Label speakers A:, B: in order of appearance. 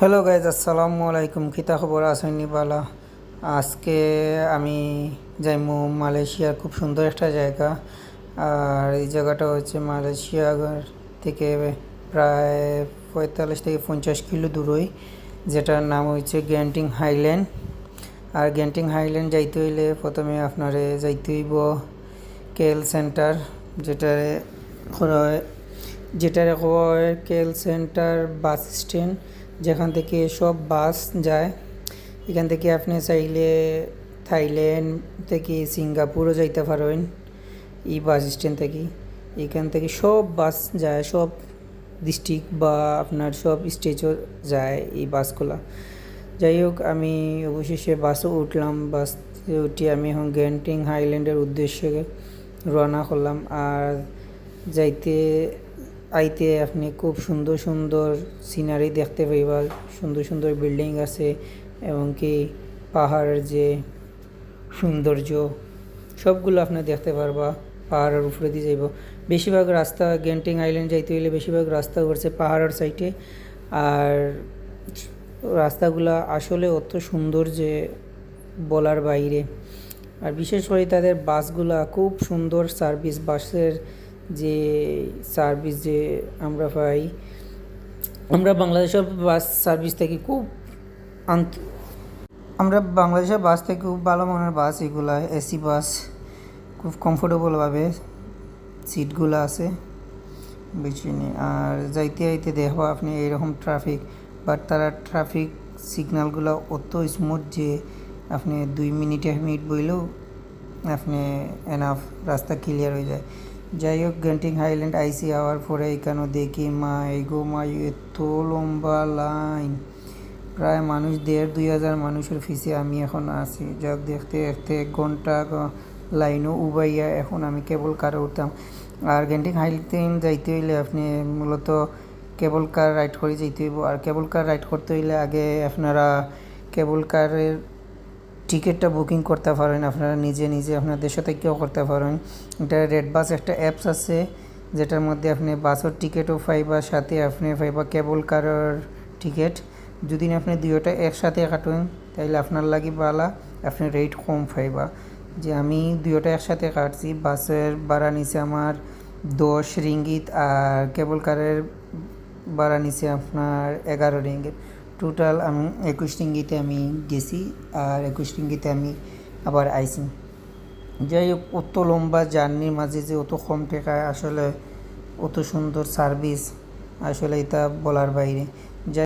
A: Hello guys আসসালামু আলাইকুম কিতা খবর আসেনি বালা আজকে আমি যাইমু মালয়েশিয়ার খুব সুন্দর একটা জায়গা আর এই জায়গাটা হচ্ছে মালয়েশিয়া থেকে প্রায় পঁয়তাল্লিশ থেকে পঞ্চাশ কিলো দূরই যেটার নাম হচ্ছে গ্যান্টিং হাইল্যান্ড আর গ্যান্টিং হাইল্যান্ড যাইতে হইলে প্রথমে আপনারে যাইতে হইব কেএল সেন্টার যেটারে যেটারে কেএল সেন্টার বাস স্ট্যান্ড যেখান থেকে সব বাস যায়। এখান থেকে আপনি চাইলে থাইল্যান্ড থেকে সিঙ্গাপুরও যাইতে পারেন এই বাস স্ট্যান্ড থেকে। এখান থেকে সব বাস যায়, সব ডিস্ট্রিক্ট বা আপনার সব স্টেজও যায় এই বাসগুলা। যাই হোক, আমি অবশেষে বাসও উঠলাম, বাস উঠে আমি এখন গ্যান্টিং হাইল্যান্ডের উদ্দেশ্যে রওনা করলাম। আর যাইতে আইতে আপনি খুব সুন্দর সুন্দর সিনারি দেখতে পাইবা সুন্দর সুন্দর বিল্ডিং আছে এবং কি পাহাড়ের যে সৌন্দর্য, সবগুলো আপনি দেখতে পারবা, পাহাড়ের উপরে দিয়ে যাইব। বেশিরভাগ রাস্তা গ্যান্টিং আইল্যান্ড যাইতে হইলে বেশিরভাগ রাস্তা করছে পাহাড়ের সাইডে আর রাস্তাগুলো আসলে অত সুন্দর যে বলার বাইরে। আর বিশেষ করে তাদের বাসগুলা খুব সুন্দর সার্ভিস বাসের যে সার্ভিস যে আমরা পাই, আমরা বাংলাদেশের বাস সার্ভিস থেকে খুব আন্ত, আমরা বাংলাদেশের বাস থেকে খুব ভালো মানের বাস এগুলা এসি বাস খুব কমফোর্টেবলভাবে সিটগুলো আছে। বেশি নেই আর যাইতে যাইতে দেখব আপনি এরকম ট্রাফিক বাট তারা ট্রাফিক সিগন্যালগুলো অত স্মুথ যে আপনি দুই মিনিট, এক মিনিট বইলেও আপনি এনাফ রাস্তা ক্লিয়ার হয়ে যায়। যাই হোক গেন্টিং হাইল্যান্ড, আইসি আওয়ার পরে এখানে দেখি, মা এগো, মা, এত লম্বা লাইন। প্রায় মানুষ, দেড় দুই হাজার মানুষের ফিসে আমি এখন আছি। যাক, দেখতে দেখতে এক ঘণ্টা লাইনও উবাইয়া এখন আমি কেবল কারে উঠতাম। আর গেন্টিং হাইল্যান্ড যাইতে হইলে আপনি মূলত কেবল কার রাইড করে যেতে হইব। আর কেবল কার রাইড করতে হইলে আগে আপনারা কেবল কারের টিকিটটা বুকিং করতে পারেন, আপনারা নিজে নিজে আপনাদের সাথে কেউ করতে পারেন। এটা রেড বাস একটা অ্যাপস আছে, যেটার মধ্যে আপনি বাসের টিকিটও পাইবা, সাথে আপনি পাইবা কেবল কারের টিকিট যদি আপনি দুইটা একসাথে কাটেন তাহলে আপনার লাগি বালা, আপনি রেট কম পাইবা। যে আমি দুইটা একসাথে কাটছি, বাসের ভাড়া নিছে আমার দশ রিঙ্গিত আর কেবল কারের ভাড়া নিছে আপনার এগারো রিঙ্গিত। টোটাল আমি একুশ টিঙ্গিতে আমি গেছি আর একুশ টিঙ্গিতে আমি আবার আইসি যাই হোক অত লম্বা জার্নির মাঝে যে অত কম টেকায় আসলে অত সুন্দর সার্ভিস আসলে এটা বলার বাইরে।